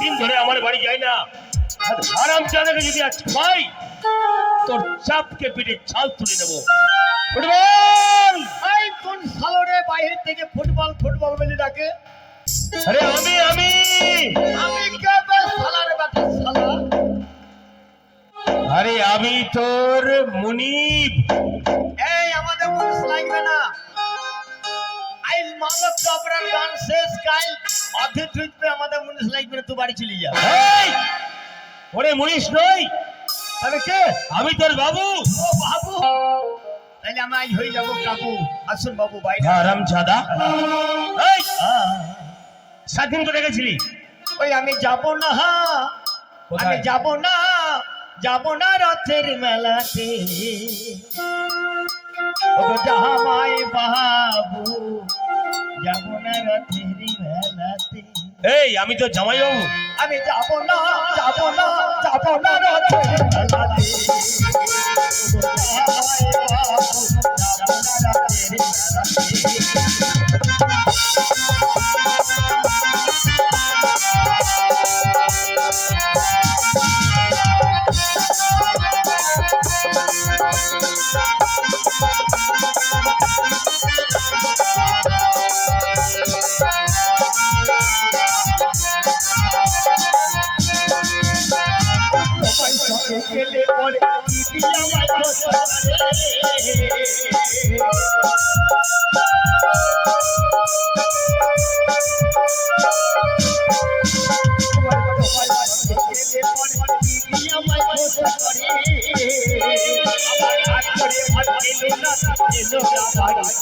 দিন ধরে আমার বাড়ি যায় না। আর আরাম চাঁদাকে যদি আজ পাই তোর চাপকে পিঠে ছাল তুলে নেব। ফুটবল! এই কোন সালরে বাইরে থেকে ফুটবল ফুটবল বলে ডাকে? আরে আমি আমি! আমি কে বে সালার বাটা সালা? আরে আমি তোর মুনিব। এই আমাদের মুনিশ লাগবে না। মানব চপড়ার গান শেষ কাল অর্ধে টুইটবে আমাদের মুনিশ লাগবে তুই বাড়ি চলে যা। ওরে মুনিশ নই! তবে কে? আমি তোর বাবু। ও বাবু। তাহলে আমি আজ হয়ে যাব কাকু। আসুন বাবু বাইরে আরাম স্বাধীন করে গেছিলি? ওই আমি যাব না? আমি যাব না। যাব না রথের মেলাতে। ওগো জামাই বাবু যাব না রথের মেলাতে এই আমি তো জামাই বাবু আমি যাব না যাব না যাব না রথের মেলাতে ওগো জামাই বাবু, যাব না রথের মেলাতে।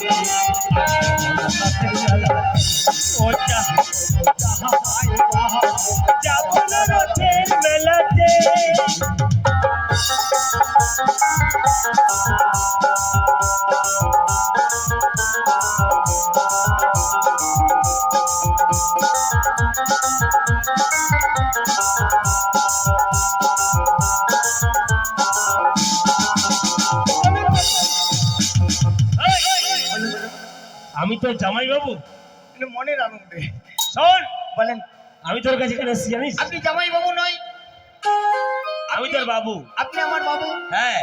বাড়িতে। ওটা, আমি তো জামাই বাবু মনের আনন্দে। শোন বলেন। আমি তোর কাছে কেন এসেছি জানিস? আপনি জামাই বাবু নয়। আমি তোর বাবু। আপনি আমার বাবু। হ্যাঁ।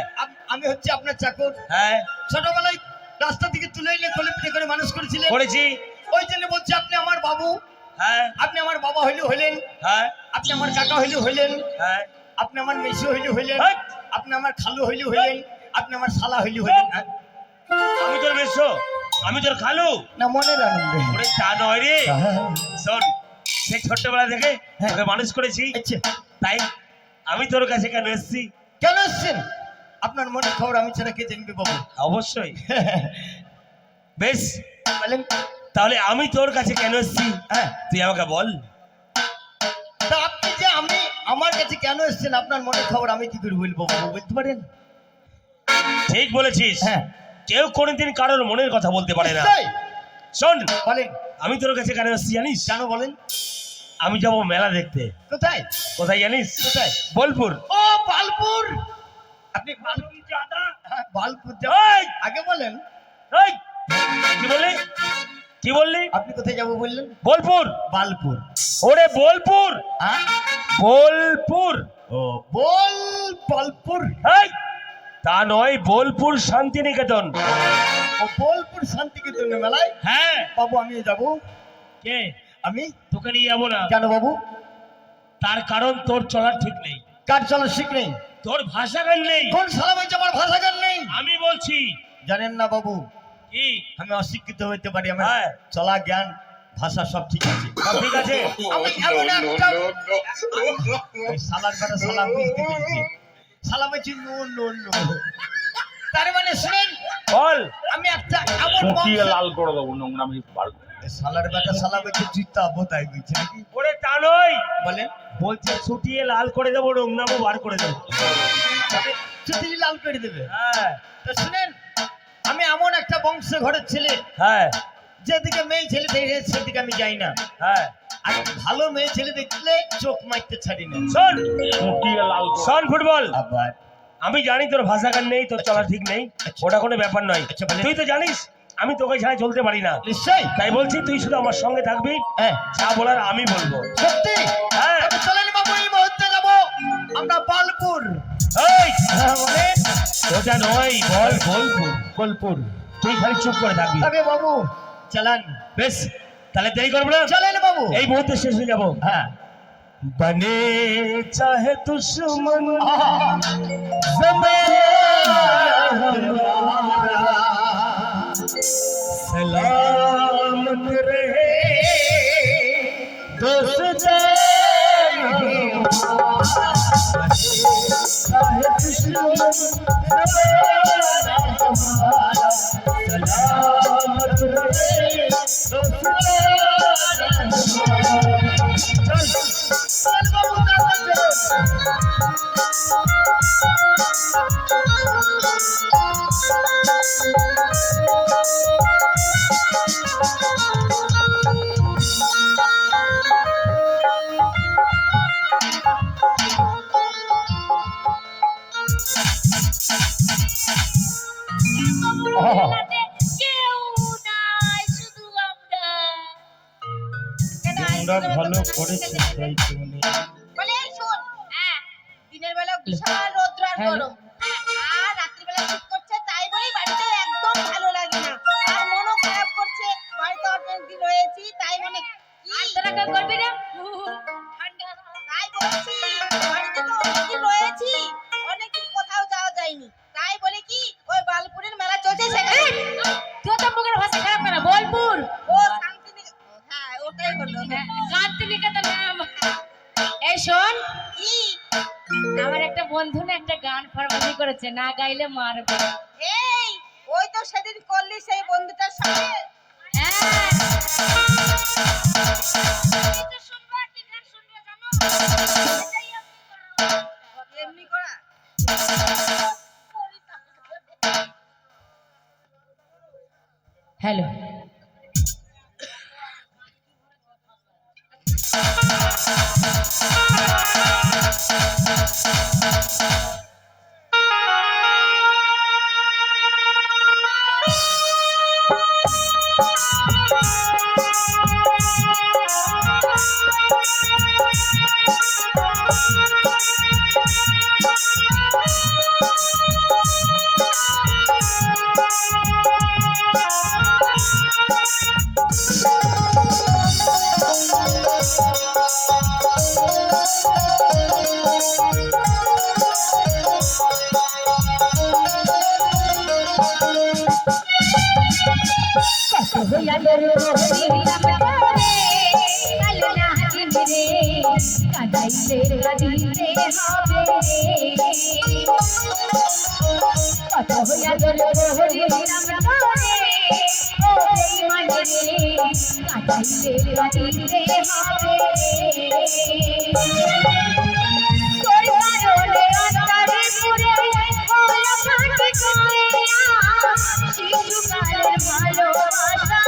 আমি হচ্ছে আপনার চাকর। হ্যাঁ। ছোটবেলায় রাস্তা থেকে তুলে এনে কোলে পিঠে করে মানুষ করেছিলেন। করেছি। ওই জন্য বলছি আপনি আমার বাবু। হ্যাঁ। আপনি আমার বাবা হইলে হইলেন। হ্যাঁ। আপনি আমার কাকা হইলে হইলেন। হ্যাঁ। আপনি আমার মেসি হইলে হইলেন। হেই! আপনি আমার খালু হইলে হইলেন। আপনি আমার শালা হইলে হইলেন। হ্যাঁ? আমি তোর বেশো আমি তোর খালু? না মনের আনন্দে ওরে তা নয় রে। হ্যাঁ। শোন সেই ছোট্টবেলা থেকে হ্যাঁ। তোকে মানুষ করেছি। আচ্ছা। তাই আমি তোর কাছে কেন এসেছি? কেন এসছেন? আপনার মনের খবর আমি ছাড়া কে জানবে বাবু? অবশ্যই। বেশ। বলেন। তাহলে আমি তোর কাছে কেন এসেছি? হ্যাঁ। তুই আমাকে বল। তা আপনি যে আমি আমার কাছে কেন এসছেন? আপনার মনের খবর আমি কি করে বলব বাবু? বলতে পারেন? ঠিক বলেছিস। হ্যাঁ। কেউ কোনোদিন কারোর মনের কথা বলতে পারে না? শোন বলেন। আমি তোর কাছে কেন এসেছি জানিস? কেন বলেন? আমি যাব মেলা দেখতে। কোথায়? কোথায় জানিস? কোথায়? বোলপুর। ও বালপুর! আপনি বালপুর হ্যাঁ, বালপুর আগে বলেন। এই! কি বললি? কি বললি? আপনি কোথায় যাব বললেন? বোলপুর। বালপুর। ওরে বোলপুর! হ্যাঁ? বোলপুর! ও বল বালপুর। এই! তা নয় বোলপুর শান্তিনিকেতন। ও বোলপুর শান্তিকেতন মেলায়? হ্যাঁ। বাবু আমি যাব। কে? আমি? তোকে নিয়ে যাব না। কেন বাবু? তার কারণ তোর চলার ঠিক নেই। কার চলার ঠিক নেই? তোর ভাষা জ্ঞান নেই। কোন সালা বলছে আমার ভাষা জ্ঞান নেই? আমি বলছি। জানেন না বাবু কি? আমি অশিক্ষিত হইতে পারি আমার হ্যাঁ। চলা জ্ঞান ভাষা সব ঠিক আছে। সব ঠিক আছে? আমি এমন একটা শালার কথা শালা বুঝতে পেরেছি। শালা বলছি নো নো নো। তার মানে শুনেন বল। আমি একটা এমন বংশ- লাল করে দেবো বার করে এই শালার বেটা শালা বলছে জুতা বোতাই বলছে নাকি? ওরে তা নয়। বলেন। বলছে ছুটিয়ে লাল করে দেবো নোংরামও বার করে দেবো। চুতি লাল করে দেবে। হ্যাঁ। তো শুনেন আমি এমন একটা বংশ ঘরের ছেলে। হ্যাঁ। যেদিকে মেয়ে ছেলে দেখে সেদিকে আমি যাই না। হ্যাঁ। আর ভালো মেয়ে ছেলে দেখলে চোখ মারতে ছাড়ি না। শোন। শোন ফুটবল। আবার। আমি জানি তোর ভাষা কান নেই তোর চলা ঠিক নেই। আচ্ছা। ওটা কোনো ব্যাপার নয়। আচ্ছা, তুই তো জানিস আমি তোকে ছাড়া চলতে পারি না। নিশ্চয় তাই বলছি তুই শুধু আমার সঙ্গে থাকবি। হ্যাঁ। যা বলার আমি বলব। সত্যি? হ্যাঁ। বাবু এই মুহূর্তে যাব। আমরা বালপুর ওটা হ্যাঁ, নয় বল বোলপুর। বোলপুর। তুই খালি চুপ করে থাকবি। আরে বাবু। চালান বেশ তাহলে দেরি করবো না চলেন বাবু এই মুহূর্তে শেষ হয়ে যাবো হ্যাঁ बने चाहे दुश्मन सलामत रहे दोस्त सलामत করেছ তাই তো মানে বলে এই শোন। হ্যাঁ। দিনের বেলা বিশাল রোদ্র আর গরম। হ্যাঁ, আর রাত্রিবেলা শীত করছে তাই বলেই বাড়িতে একদম ভালো লাগে না। আর মনও খারাপ করছে। বাড়িতে অনেক দিন রয়েছি তাই মানে আর তোরা গান ফার্মাসি করেছে না গাইলে মারবে। এই ওই তো সেদিন করলি সেই বন্ধুটার সাথে। হ্যাঁ এমনি করা? হ্যালো। হইয়া তোর দিলাম করে ও বেঈমান রে কাদাইলে কাদিতে হবে তোর কারণে অন্তরে পুরে হলো ফাটে কইয়া শিশুকালের ভালোবাসা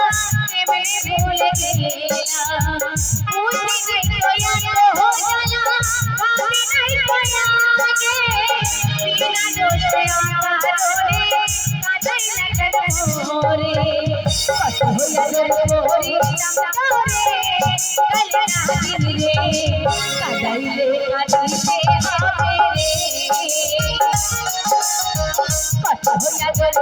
প্রেমে ভুলে গেলাম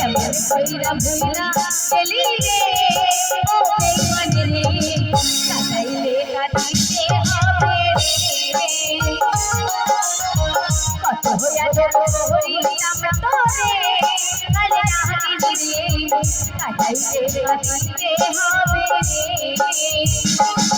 এমন কইরা ভুইলা এলি রে ও বেইমানি রে কাটাইলে কাটিতে হবে রে কত হইয়া যাব হরিনাম তোরে আরে আহারি রে কাটাইলে কাটিতে হবে রে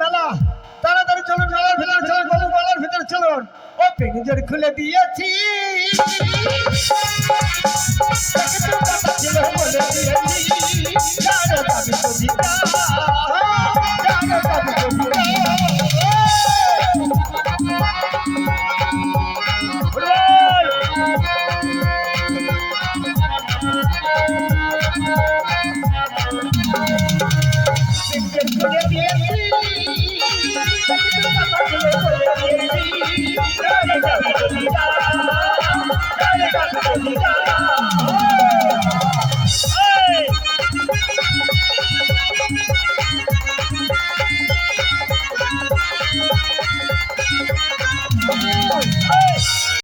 মেলা তাড়াতাড়ি চলুন মেলার ভিতরে চলুন মেলার ভিতরে চলুন ও পেনিজের খুলে দিয়েছি। Deus,